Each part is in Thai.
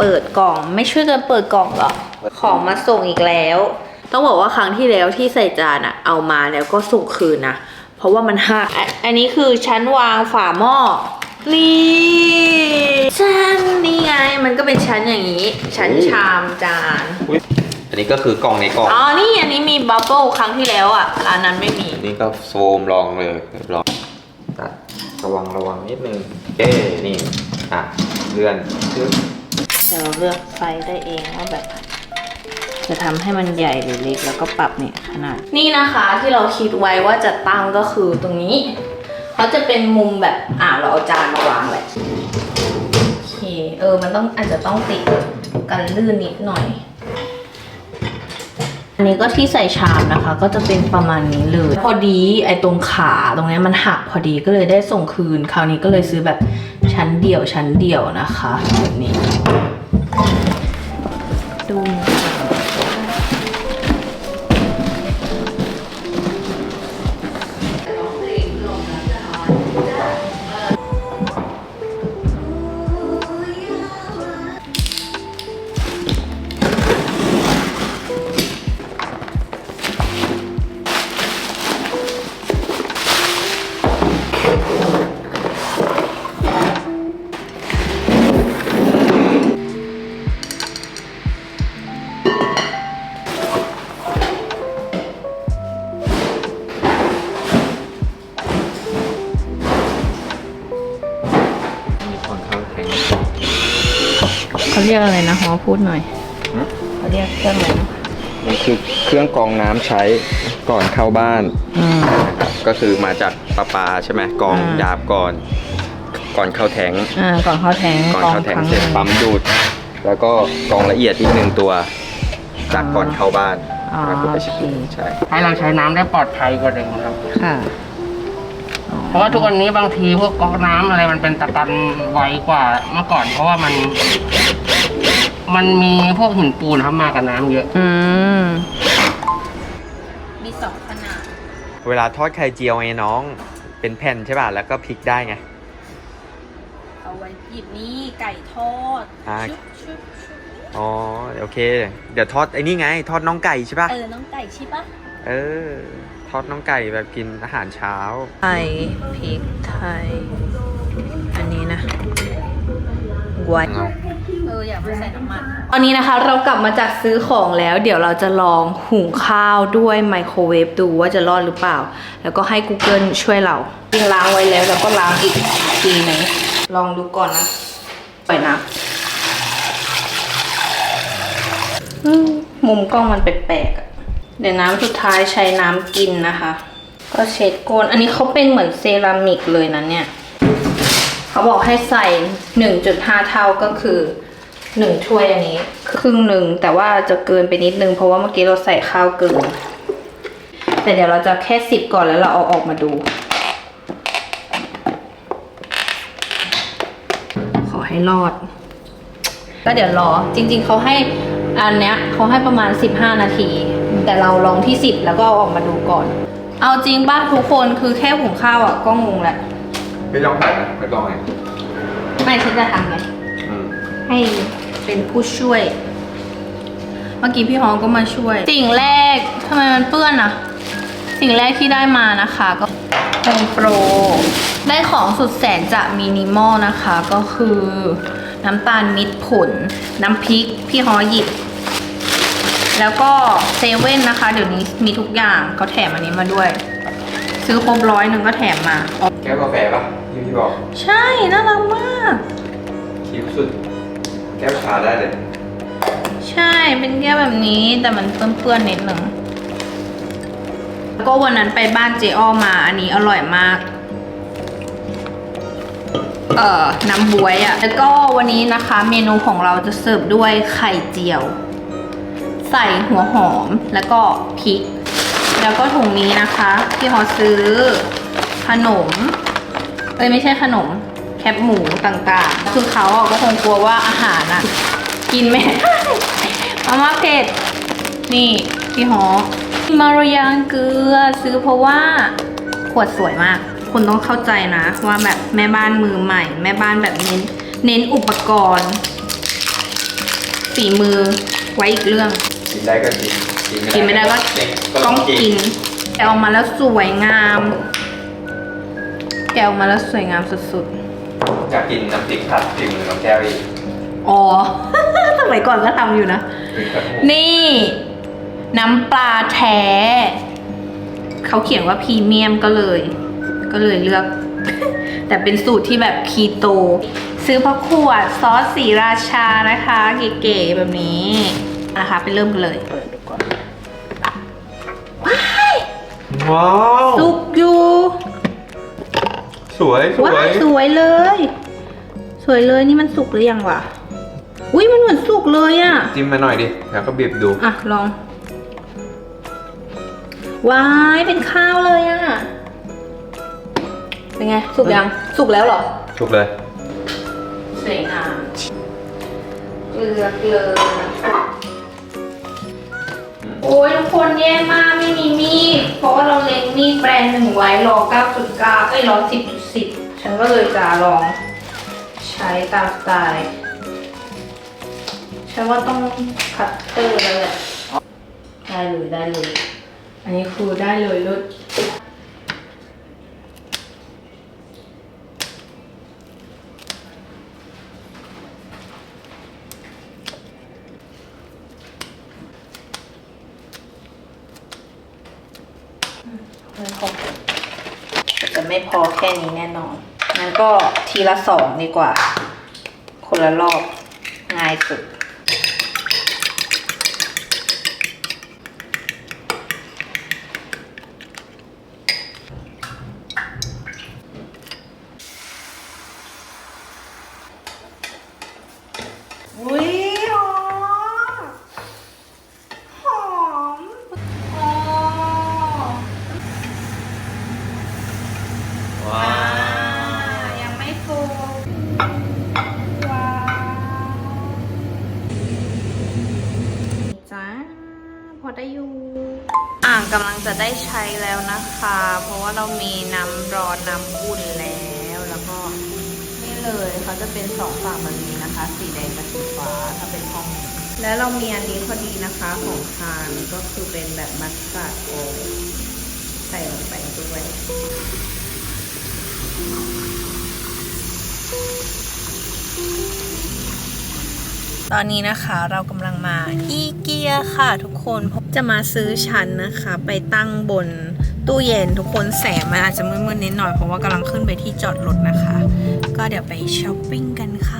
เปิดกล่อง ไม่ช่วยกันเปิดกล่องเหรอ ของมาส่งอีกแล้ว ต้องบอกว่าครั้งที่แล้วที่ใส่จานอะเอามาแล้วก็ส่งคืนนะ เพราะว่ามันหักอะอันนี้คือชั้นวางฝาหม้อ นี่ชั้นนี่ไง มันก็เป็นชั้นอย่างนี้ ชั้นชามจาน อุ๊ยอันนี้ก็คือกล่องในกล่อง อ๋อ นี่อันนี้มีบับเบิลครั้งที่แล้วอะร้านนั้นไม่มี นี่ก็โฟมรองเลยเรียบร้อยตัดระวังระวังนิดนึงเอ้นี่ อะ เลื่อนซึบ เดี๋ยวเราเลือกไซส์ได้เองว่าแบบ จะทำให้มันใหญ่หรือเล็กแล้วก็ปรับเนี่ยขนาด นี่นะคะที่เราคิดไว้ว่าจะตั้งก็คือตรงนี้เขาจะเป็นมุมแบบอ่าเราเอาจานมาวางแหละโอเคเออมันต้องอาจจะต้องติดกันลื่นนิดหน่อย อันนี้ก็ที่ใส่ชามนะคะ ก็จะเป็นประมาณนี้เลย พอดีไอ้ตรงขาตรงเนี้ยมันหักพอดีก็เลยได้ส่งคืน คราวนี้ก็เลยซื้อแบบชั้นเดี่ยวชั้นเดี่ยวนะคะแบบนี้ดู เขาเรียกอะไรนะฮอพูดหน่อยหือเขาเรียกเครื่องอะไรนะนี่คือเครื่องกรองน้ำใช้ก่อนเข้าบ้าน อืมนะครับก็คือมาจากประปาใช่ไหมกรองอ่า หยาบก่อน ก่อนเข้าแทงอ่าก่อนเข้าแทงก่อนเข้าแทงครั้เสร็จหนึ่งปั๊มดูด แล้วก็กรองละเอียดอีกหนึ่งตัว จากก่อนเข้าบ้านอ๋อแล้วก็ไปโอใช้เคใช่ให้เราใช้น้ำได้ปลอดภัยกว่าเดิมครับ ค่ะเพราะว่าทุกวันนี้บางทีพวกก๊อกน้ำอะไรมันเป็นตะกันไวกว่าเมื่อก่อน เพราะว่ามัน มันมีพวกหินปูนครับมากับน้ำเยอะ อืม มีสองขนาด เวลาทอดไข่เจียวไงน้อง เป็นแผ่นใช่ป่ะ แล้วก็พลิกได้ไง เอาไว้หยิบนี่ไก่ทอด อ่า ชุบชุบชุบอ๋อ โอเค เดี๋ยวทอดไอ้นี่ไง ทอดน้องไก่ใช่ป่ะ เออ น้องไก่ใช่ปะเออ ทอดน้องไก่แบบกินอาหารเช้า ไทยพริกไทย อันนี้นะไว้เอ ออย่าไปใส่น้ำมัน ตอนนี้นะคะเรากลับมาจากซื้อของแล้ว เดี๋ยวเราจะลองหุงข้าวด้วยไมโครเวฟดูว่าจะรอดหรือเปล่า แล้วก็ให้ Google ช่วยเราจริงล้างไว้แล้วแล้วก็ล้างอีกทีหนึงลองดูก่อนนะปล่อยนะอืมมุมกล้องมันแปลกๆอะเดี๋ยวน้ำสุดท้ายใช้น้ำกินนะคะ ก็เช็ดก้น อันนี้เขาเป็นเหมือนเซรามิกเลยนะเนี่ย เขาบอกให้ใส่ 1.5 เท่าก็คือ 1ถ้วยอันนี้ ครึ่งหนึ่งแต่ว่าจะเกินไปนิดนึง เพราะว่าเมื่อกี้เราใส่ข้าวเกิน แต่เดี๋ยวเราจะแค่10ก่อนแล้วเราเอาออกมาดู ขอให้รอด ก็เดี๋ยวรอจริง ๆเขาให้อันเนี้ยเขาให้ประมาณ 15 นาที แต่เราลองที่ 10 แล้วก็เอาออกมาดูก่อน เอาจริงป่ะทุกคนคือแค่หุงข้าวอะก็งงแหละไม่ลองถ่ายนะไม่ลองไงไม่ฉันจะทำไงอืมให้ เป็นผู้ช่วย เมื่อกี้พี่ฮองก็มาช่วย สิ่งแรกทำไมมันเปื้อนอะสิ่งแรกที่ได้มานะคะก็โฮมโปร ได้ของสุดแสนจะมินิมอลนะคะ ก็คือน้ำตาลมิตรผล น้ำพริกพี่ฮอหยิบ แล้วก็เซเว่นนะคะ เดี๋ยวนี้มีทุกอย่างเขาแถมอันนี้มาด้วย ซื้อครบร้อยหนึ่งก็แถมมาอ๋อแก้วกาแฟปะที่พี่บอก ใช่ น่ารักมาก คิ้วสุด แก้วชาได้เลย ใช่เป็นแก้วแบบนี้แต่มันเปื้อนๆนิดหนึ่งแล้วก็วันนั้นไปบ้านเจอ้อมาอันนี้อร่อยมาก เอ่อ น้ำบวยอะ่ะ แล้วก็วันนี้นะคะเมนูของเราจะเสิร์ฟด้วยไข่เจียว ใส่หัวหอมแล้วก็พริก แล้วก็ถุงนี้นะคะ ที่ฮอซื้อขนม เอ้ยไม่ใช่ขนม แคบหมูต่างๆ คือเขาอะก็คงกลัวว่าอาหารอะกินไม่ได้มาม่าเผ็ดนี่พี่ฮอมารยางเกลือซื้อเพราะว่าขวดสวยมาก คุณต้องเข้าใจนะ ว่าแบบแม่บ้านมือใหม่ แม่บ้านแบบเน้น เน้นอุปกรณ์ฝีมือไว้อีกเรื่อง กินได้ก็กินกินไม่ได้ก็ต้องกินแกะออกมาแล้วสวยงาม แกะออกมาแล้วสวยงามสุด อยากกินน้ำพริกผัดฝีมือน้องแก้วอีกๆอ๋อ สมัยก่อนก็ทำอยู่นะพริกผัดหมูนี่ น้ำปลาแท้ เขาเขียนว่าพรีเมียมก็เลย ก็เลยเลือก แต่เป็นสูตรที่แบบคีโต ซื้อพระขวดซอสสีราชานะคะ เก๋ๆแบบนี้นะคะไปเริ่มกันเลย เปิดดูก่อนว้าวสุกอยู่ สวยสวว้ายสวยเลย สวยเลยนี่มันสุกหรือยังวะอุ้ยมันเหมือนสุกเลยอะจิ้มมาหน่อยดิแล้วก็บีบดูอะลองว้ายเป็นข้าวเลยอะเป็นไงสุกยังสุกแล้วเหรอถูกเลย สวยงามเกลือเกลือโอ้ยทุกคนแย่มากไม่มีมีดเพราะว่าเราเล็งมีดแบรนด์หนึ่งไว้รอ9.9เอ้ยรอ10.10 ฉันก็เลยจะลองใช้ตามสไตล์ฉันว่าต้องคัตเตอร์แล้วแหละได้เลยได้เลย อันนี้คือได้เลยรุดไม่พอแต่ไม่พอแค่นี้แน่นอน งั้นก็ทีละสองดีกว่า คนละรอบง่ายสุด แล้วนะคะ เพราะว่าเรามีน้ำร้อนน้ำอุ่นแล้วแล้วก็นี่เลยเขาจะเป็นสองฝั่งแบบนี้นะคะ สีแดงกับสีฟ้าถ้าเป็นห้องแล้วเรามีอันนี้พอดีนะคะของทานก็คือเป็นแบบมัสตาร์ดโออยล์ใส่ลงไปด้วยตอนนี้นะคะเรากำลังมาอีเกียค่ะทุกคนจะมาซื้อชั้นนะคะ ไปตั้งบน ตู้เย็นทุกคนแสงมันอาจจะมืดๆนิดหน่อยเพราะว่ากำลังขึ้นไปที่จอดรถนะคะ ก็เดี๋ยวไปช้อปปิ้งกันค่ะ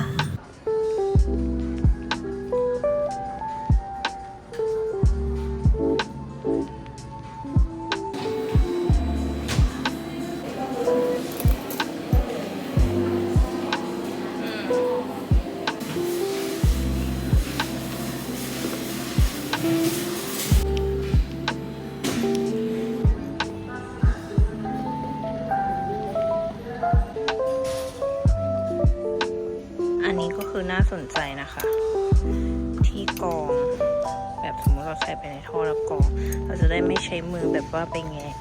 เราใส่ไปในท่อแล้วกรองเราจะได้ไม่ใช้มือแบบว่าไปแงะ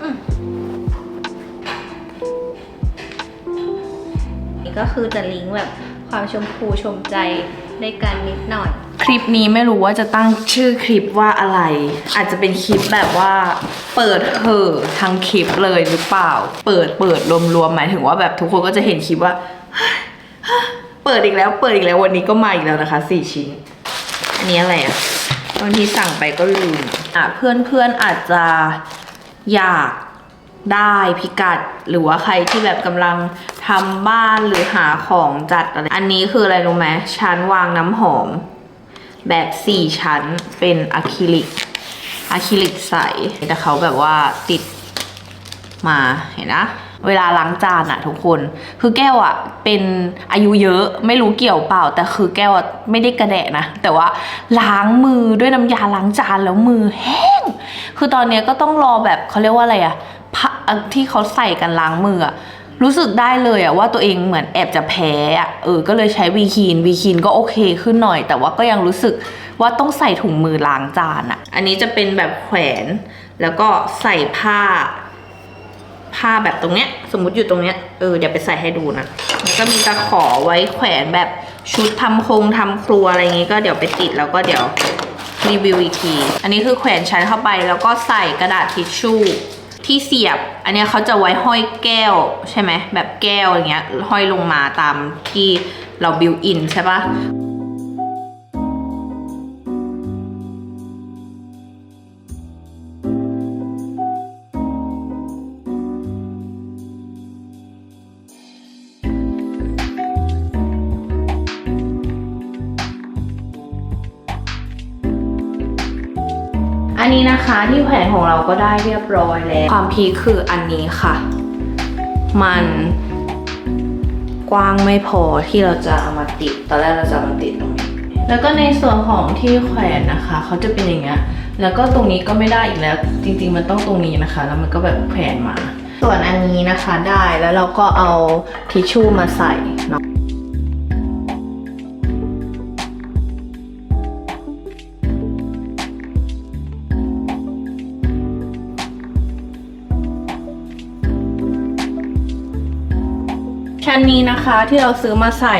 อืมนี่ก็คือจะลิงก์แบบความชมพูชมใจได้กันนิดหน่อย คลิปนี้ไม่รู้ว่าจะตั้งชื่อคลิปว่าอะไร อาจจะเป็นคลิปแบบว่า เปิดเหอะทั้งคลิปเลยหรือเปล่า เปิดเปิดรวมๆหมายถึงว่าแบบทุกคนก็จะเห็นคลิปว่า เปิดอีกแล้วเปิดอีกแล้ววันนี้ก็มาอีกแล้วนะคะสี่ชิ้น อันนี้อะไรอะบางทีสั่งไปก็ลืมอะเพื่อนเพื่อนอาจจะอยากได้พิกัด หรือว่าใครที่แบบกำลังทำบ้านหรือหาของจัดอะไร อันนี้คืออะไรรู้ไหมชั้นวางน้ำหอม แบบสี่ชั้นเป็นอะคริลิกอะคริลิกใสแต่เขาแบบว่าติดมาเห็นนะ เวลาล้างจานอะทุกคน คือแก้วอะเป็นอายุเยอะไม่รู้เกี่ยวเปล่า แต่คือแก้วอะไม่ได้กระแดะนะ แต่ว่าล้างมือด้วยน้ำยาล้างจานแล้วมือแห้ง คือตอนนี้ก็ต้องรอแบบเขาเรียกว่าอะไรอะะที่เขาใส่กันล้างมืออะรู้สึกได้เลยอะว่าตัวเองเหมือนแอบจะแพ้อะเออ ก็เลยใช้วีคีนวีคีนก็โอเคขึ้นหน่อย แต่ว่าก็ยังรู้สึกว่าต้องใส่ถุงมือล้างจานอะอันนี้จะเป็นแบบแขวน แล้วก็ใส่ผ้า ผ้าแบบตรงเนี้ย สมมติอยู่ตรงเนี้ยเออเดี๋ยวไปใส่ให้ดูนะแล้วก็มีตะขอไว้แขวนแบบชุดทำโครงทำครัวอะไรอย่างงี้ก็เดี๋ยวไปติดแล้วก็เดี๋ยวรีวิวอีกทีอันนี้คือแขวนชั้นเข้าไปแล้วก็ใส่กระดาษทิชชู่ที่เสียบ อันนี้เขาจะไว้ห้อยแก้วใช่ไหมแบบแก้วอย่างเงี้ยห้อยลงมาตามที่เราบิวอินใช่ปะอั นะคะที่แขวนของเราก็ได้เรียบร้อยแล้ว ความพีคคืออันนี้ค่ะ มันกว้างไม่พอที่เราจะเอามาติด ตอนแรกเราจะมาติดตรงนี้ แล้วก็ในส่วนของที่แขวนนะคะ เขาจะเป็นอย่างเงี้ย แล้วก็ตรงนี้ก็ไม่ได้อีกแล้ว จริง ๆ มันต้องตรงนี้นะคะ แล้วมันก็แบบแขวนมา ส่วนอันนี้นะคะได้ แล้วเราก็เอาทิชชู่มาใส่เนาะ นนี้นะคะที่เราซื้อมาใส่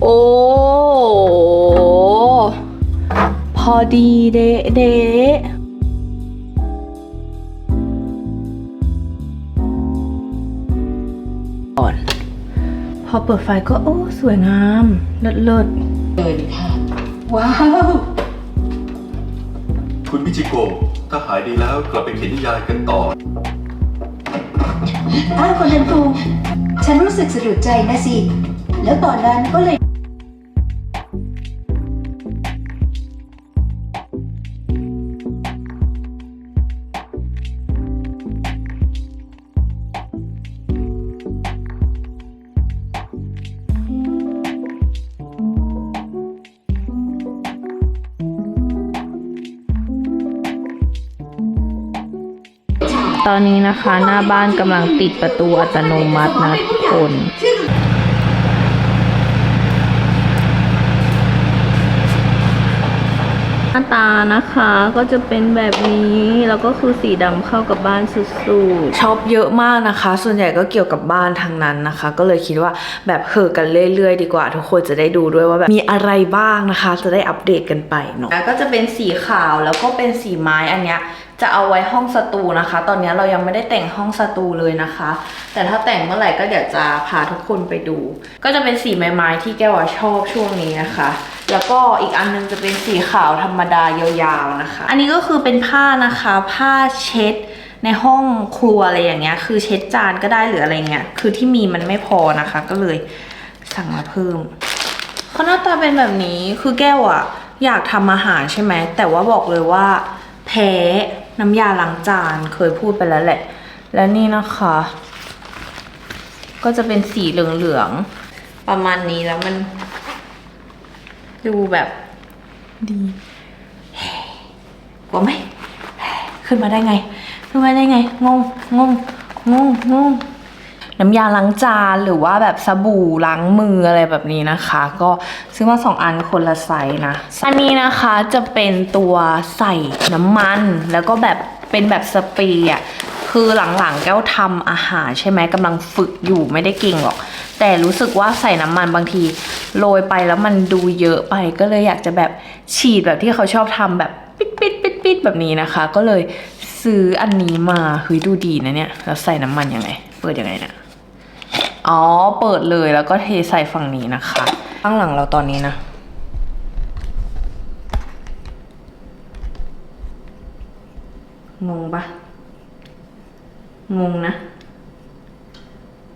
โอ้พอดีเดะเดะก่อนพอเปิดไฟก็โอ้ สวยงาม เลิศเลิศเลยดีค่ะ ว้าว คุณมิจิโกะ ถ้าหายดีแล้วกลับไปเขียนนิยายกันต่อ อ้าวคนนั้นครูฉันรู้สึกสะดุดใจนะสิ แล้วตอนนั้นก็เลย นนี้นะคะ หน้าบ้านกำลังติดประตูอัตโนมัตินะทุกคนหน้าตานะคะก็จะเป็นแบบนี้แล้วก็คือสีดำเข้ากับบ้านสุดๆชอบเยอะมากนะคะ ส่วนใหญ่ก็เกี่ยวกับบ้านทางนั้นนะคะ ก็เลยคิดว่าแบบเหอะกันเรื่อยๆ ดีกว่า ทุกคนจะได้ดูด้วยว่าแบบมีอะไรบ้างนะคะ จะได้อัปเดตกันไปเนาะก็จะเป็นสีขาวแล้วก็เป็นสีไม้อันเนี้ย จะเอาไว้ห้องสตูนะคะ ตอนนี้เรายังไม่ได้แต่งห้องสตูเลยนะคะ แต่ถ้าแต่งเมื่อไหร่ก็เดี๋ยวจะพาทุกคนไปดู ก็จะเป็นสีไม้ๆที่แก้วอะชอบช่วงนี้นะคะ แล้วก็อีกอันนึงจะเป็นสีขาวธรรมดายาวๆนะคะ อันนี้ก็คือเป็นผ้านะคะ ผ้าเช็ดในห้องครัวอะไรอย่างเงี้ย คือเช็ดจานก็ได้หรืออะไรเงี้ย คือที่มีมันไม่พอนะคะ ก็เลยสั่งมาเพิ่มเขาหน้าตาเป็นแบบนี้ คือแก้วอะอยากทำอาหารใช่ไหม แต่ว่าบอกเลยว่าแพ้ น้ำยาล้างจานเคยพูดไปแล้วแหละ และนี่นะคะ ก็จะเป็นสีเหลืองๆ ประมาณนี้แล้วมันดูแบบดีกลัวไหม ขึ้นมาได้ไง ขึ้นมาได้ไง งง งง งง งง น้ำยาล้างจานหรือว่าแบบสบู่ล้างมืออะไรแบบนี้นะคะ ก็ซื้อมาสองอันคนละไซส์นะ อันนี้นะคะจะเป็นตัวใส่น้ำมัน แล้วก็แบบเป็นแบบสเปรย์อะคือหลังๆแก้วทำอาหารใช่ไหมกำลังฝึกอยู่ไม่ได้เก่งหรอก แต่รู้สึกว่าใส่น้ำมันบางทีโรยไปแล้วมันดูเยอะไปก็เลยอยากจะแบบฉีดแบบที่เขาชอบทำแบบปิดปิดปิดปิดแบบนี้นะคะ ก็เลยซื้ออันนี้มาเฮ้ยดูดีนะเนี่ย แล้วใส่น้ำมันยังไง เปิดยังไงเนี่ย อ๋อ เปิดเลยแล้วก็เทใส่ฝั่งนี้นะคะ ข้างหลังเราตอนนี้นะงงปะงงนะ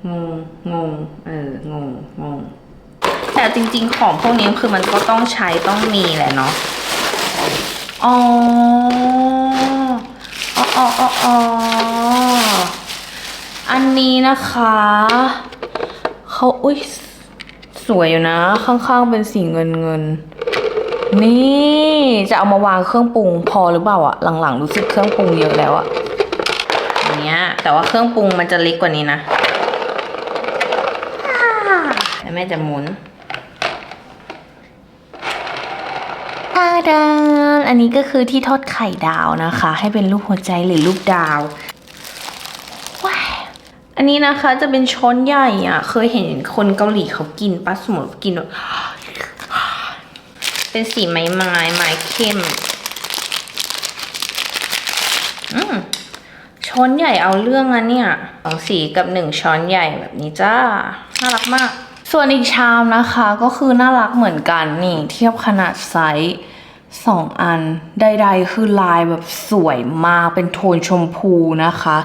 งง งง เออ งง งง แต่จริงๆ ของพวกนี้คือมันก็ต้องใช้ต้องมีแหละเนาะ อ๋อ อ๋ออ๋ออ๋ออ๋ออันนี้นะคะ เขาอุ้ยสวยอยู่นะ ข้างๆเป็นสีเงินเงิน นี่จะเอามาวางเครื่องปรุงพอหรือเปล่าอะหลังๆรู้สึกเครื่องปรุงเยอะแล้วอะอย่างเงี้ย แต่ว่าเครื่องปรุงมันจะเล็กกว่านี้นะแล้วแม่จะหมุนตาดานอันนี้ก็คือที่ทอดไข่ดาวนะคะ ให้เป็นรูปหัวใจหรือรูปดาว อันนี้นะคะจะเป็นช้อนใหญ่อะเคยเห็นคนเกาหลีเขากินปะสมมติกินแบบเป็นสีไม้ไม้ไม้เข้ม อืมช้อนใหญ่เอาเรื่องอะเนี่ยสองสีกับหนึ่งช้อนใหญ่แบบนี้จ้า น่ารักมาก ส่วนอีกชามนะคะก็คือน่ารักเหมือนกันนี่เทียบขนาดไซส์ สองอันใดๆคือลายแบบสวยมากเป็นโทนชมพูนะคะ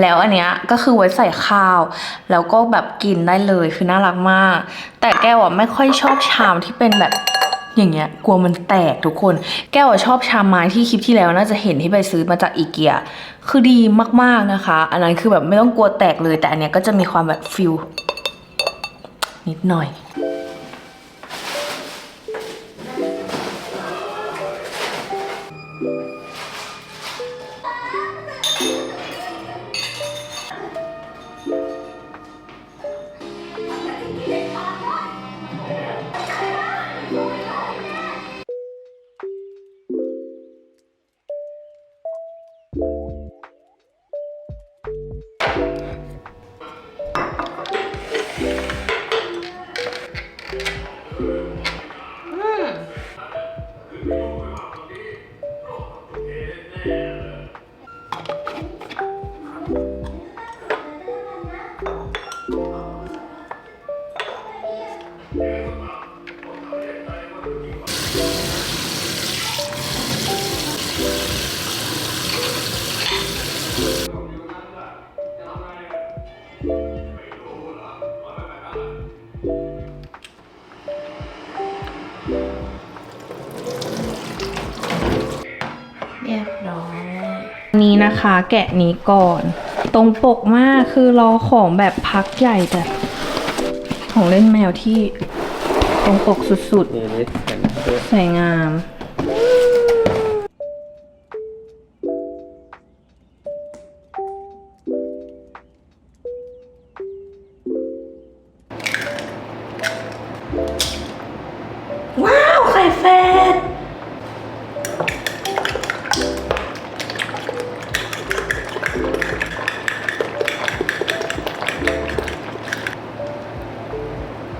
แล้วอันเนี้ยก็คือไว้ใส่ข้าว แล้วก็แบบกินได้เลยคือน่ารักมาก แต่แก้วอะไม่ค่อยชอบชามที่เป็นแบบอย่างเงี้ยกลัวมันแตกทุกคน แก้วอะชอบชามไม้ที่คลิปที่แล้วน่าจะเห็นที่ไปซื้อมาจากอีเกีย คือดีมากๆนะคะ อันนั้นคือแบบไม่ต้องกลัวแตกเลย แต่อันเนี้ยก็จะมีความแบบฟิลนิดหน่อย นี้นะคะ แกะนี้ก่อน ตรงปกมากคือรอของแบบพักใหญ่แต่ของเล่นแมวที่ตรงปกสุดนี่นี่เห็นด้วยๆสวยงาม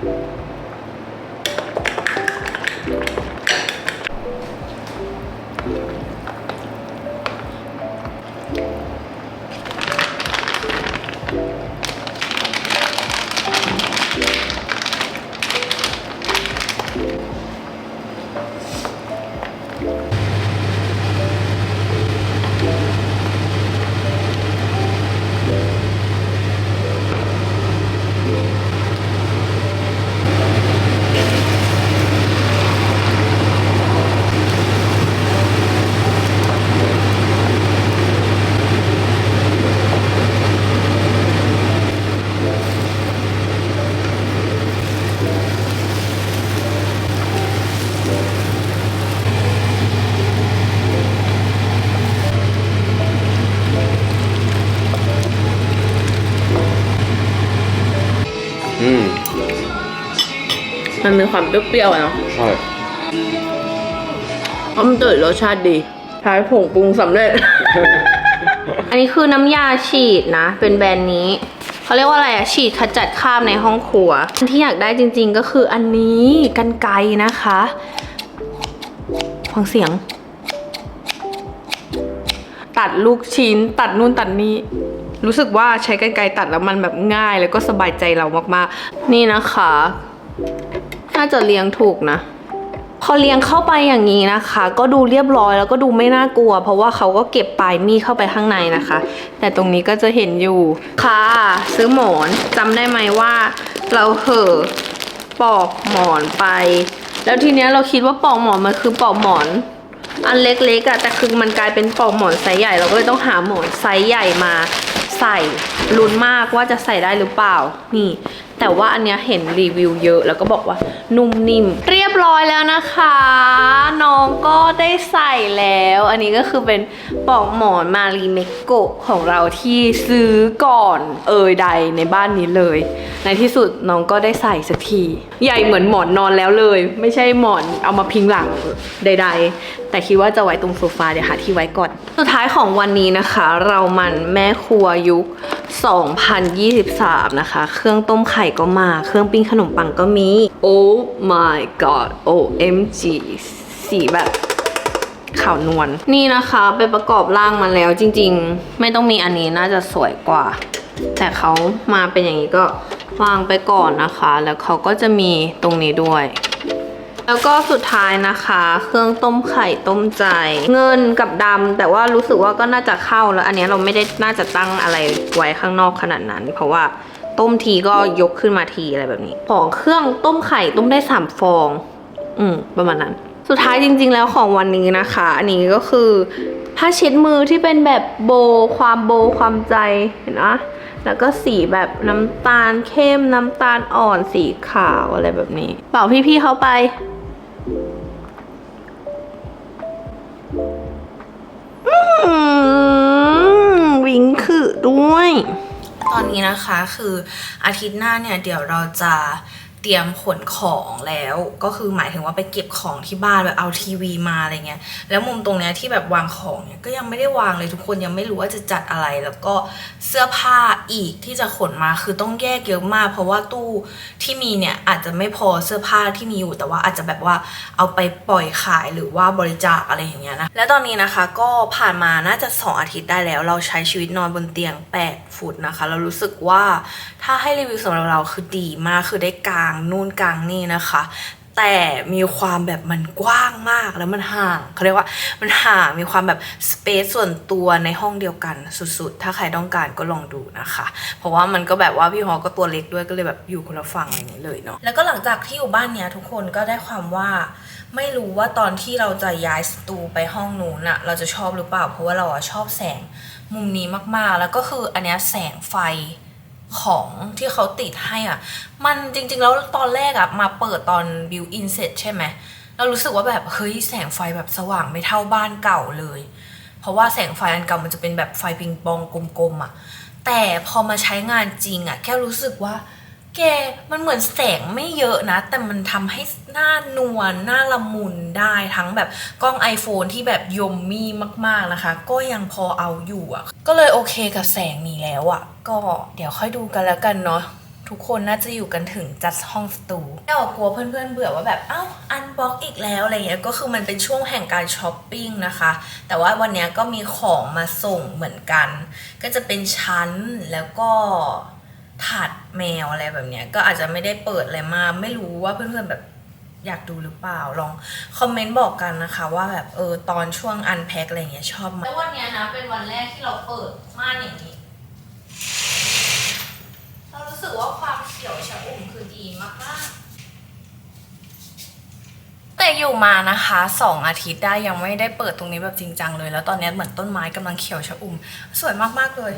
อื มันมีความเปรี้ยวๆอะเนาะใช่เพราะมันเติดรสชาติดีใช้ผงปรุงสำเร็จ อันนี้คือน้ำยาฉีดนะ เป็นแบรนด์นี้ เขาเรียกว่าอะไรอะฉีดขจัดคราบในห้องครัวอันที่อยากได้จริงๆก็คืออันนี้กันไกรนะคะฟังเสียง ตัดลูกชิ้น ตัดนู่นตัดนี่รู้สึกว่าใช้กันไกรตัดแล้วมันแบบง่ายแล้วก็สบายใจเรามากๆ นี่นะคะ น่าจะเลี้ยงถูกนะ พอเลี้ยงเข้าไปอย่างนี้นะคะ ก็ดูเรียบร้อยแล้วก็ดูไม่น่ากลัว เพราะว่าเขาก็เก็บปลายมีดเข้าไปข้างในนะคะ แต่ตรงนี้ก็จะเห็นอยู่ค่ะ ซื้อหมอนจำได้ไหมว่า เราเห่อปอกหมอนไป แล้วทีเนี้ยเราคิดว่าปอกหมอนมันคือปอกหมอนอันเล็กๆอะแต่คือมันกลายเป็นปอกหมอนไซส์ใหญ่เราก็เลยต้องหาหมอนไซส์ใหญ่มาใส่ลุ้นมากว่าจะใส่ได้หรือเปล่า นี่ แต่ว่าอันเนี้ยเห็นรีวิวเยอะ แล้วก็บอกว่านุ่มนิ่ม เรียบร้อยแล้วนะคะ น้องก็ได้ใส่แล้ว อันนี้ก็คือเป็นปลอกหมอนมารีเมโกะของเราที่ซื้อก่อนเอ่ยใดในบ้านนี้เลย ในที่สุดน้องก็ได้ใส่สักที ใหญ่เหมือนหมอนนอนแล้วเลย ไม่ใช่หมอนเอามาพิงหลังใด ๆแต่คิดว่าจะไว้ตรงโซฟาเดี๋ยวหาที่ไว้ก่อน สุดท้ายของวันนี้นะคะ เรามันแม่ครัวยุค 2023 นะคะ เครื่องต้มไข่ก็มา เครื่องปิ้งขนมปังก็มี Oh my god OMG สีแบบขาวนวลนี่นะคะไปประกอบร่างมาแล้วจริงๆ ไม่ต้องมีอันนี้น่าจะสวยกว่า แต่เขามาเป็นอย่างนี้ก็วางไปก่อนนะคะ แล้วเขาก็จะมีตรงนี้ด้วย แล้วก็สุดท้ายนะคะ เครื่องต้มไข่ต้มใจ เงินกับดำแต่ว่ารู้สึกว่าก็น่าจะเข้าแล้ว อันนี้เราไม่ได้น่าจะตั้งอะไรไว้ข้างนอกขนาดนั้น เพราะว่าต้มทีก็ยกขึ้นมาทีอะไรแบบนี้ ของเครื่องต้มไข่ต้มได้สามฟอง อืม ประมาณนั้น สุดท้ายจริง ๆ แล้วของวันนี้นะคะ อันนี้ก็คือผ้าเช็ดมือที่เป็นแบบโบ ความโบความใจเห็นนะแล้วก็สีแบบน้ำตาลเข้มน้ำตาลอ่อนสีขาวอะไรแบบนี้เป่าพี่ๆเขาไป วิงคือด้วย ตอนนี้นะคะคืออาทิตย์หน้าเนี่ยเดี๋ยวเราจะ เตรียมขนของแล้วก็คือหมายถึงว่าไปเก็บของที่บ้านแบบเอาทีวีมาอะไรเงี้ยแล้วมุมตรงเนี้ยที่แบบวางของเนี่ยก็ยังไม่ได้วางเลยทุกคนยังไม่รู้ว่าจะจัดอะไร แล้วก็เสื้อผ้าอีกที่จะขนมาคือต้องแยกเยอะมาก เพราะว่าตู้ที่มีเนี่ยอาจจะไม่พอเสื้อผ้าที่มีอยู่แต่ว่าอาจจะแบบว่าเอาไปปล่อยขายหรือว่าบริจาคอะไรอย่างเงี้ยนะและตอนนี้นะคะก็ผ่านมาน่าจะ 2 อาทิตย์ได้แล้ว เราใช้ชีวิตนอนบนเตียง 8 ฟุตนะคะ เรารู้สึกว่าถ้าให้รีวิวสำหรับเราคือดีมากคือได้กลางนู่นกลางนี่นะคะ แต่มีความแบบมันกว้างมากแล้วมันห่างเขาเรียกว่ามันห่างมีความแบบสเปซส่วนตัวในห้องเดียวกันสุดๆ ถ้าใครต้องการก็ลองดูนะคะ เพราะว่ามันก็แบบว่าพี่ฮอก็ตัวเล็กด้วยก็เลยแบบอยู่คนละฝั่งอะไรอย่างนี้เลยเนาะแล้วก็หลังจากที่อยู่บ้านเนี้ยทุกคนก็ได้ความว่าไม่รู้ว่าตอนที่เราจะย้ายสตูไปห้องนู้นอะเราจะชอบหรือเปล่า เพราะว่าเราอะชอบแสงมุมนี้มากๆ แล้วก็คืออันเนี้ยแสงไฟ ของที่เขาติดให้อะ มันจริง ๆ แล้วตอนแรกอะมาเปิดตอนบิวอินเสร็จใช่ไหมเรารู้สึกว่าแบบเฮ้ยแสงไฟแบบสว่างไม่เท่าบ้านเก่าเลย เพราะว่าแสงไฟอันเก่ามันจะเป็นแบบไฟปิงปองกลมๆอะ แต่พอมาใช้งานจริงอะ แค่รู้สึกว่า แกมันเหมือนแสงไม่เยอะนะ แต่มันทำให้หน้านวลหน้าละมุนได้ทั้งแบบกล้อง iPhone ที่แบบยมมี่มากๆนะคะ ก็ยังพอเอาอยู่อะก็เลยโอเคกับแสงนี้แล้วอะก็เดี๋ยวค่อยดูกันแล้วกันเนาะทุกคนน่าจะอยู่กันถึงจัดห้องสตูแต่ว่ากลัวเพื่อนๆเบื่อว่าแบบเอ้าอันบ็อกอีกแล้วอะไรเงี้ยก็คือมันเป็นช่วงแห่งการช้อปปิ้งนะคะ แต่ว่าวันนี้ก็มีของมาส่งเหมือนกัน ก็จะเป็นชั้นแล้วก็ ถาดแมวอะไรแบบเนี้ยก็อาจจะไม่ได้เปิดอะไรมากไม่รู้ว่าเพื่อนๆแบบอยากดูหรือเปล่าลองคอมเมนต์บอกกันนะคะ ว่าแบบเออตอนช่วงอันแพ็คอะไรเงี้ยชอบไหมแล้ววันเนี้ยนะเป็นวันแรกที่เราเปิดม่านอย่างนี้ เรารู้สึกว่าความเขียวชะอุ่มคือดีมากๆแต่อยู่มานะคะสองอาทิตย์ได้ยังไม่ได้เปิดตรงนี้แบบจริงจังเลย แล้วตอนนี้เหมือนต้นไม้กำลังเขียวชะอุ่ม สวยมาก ๆ เลย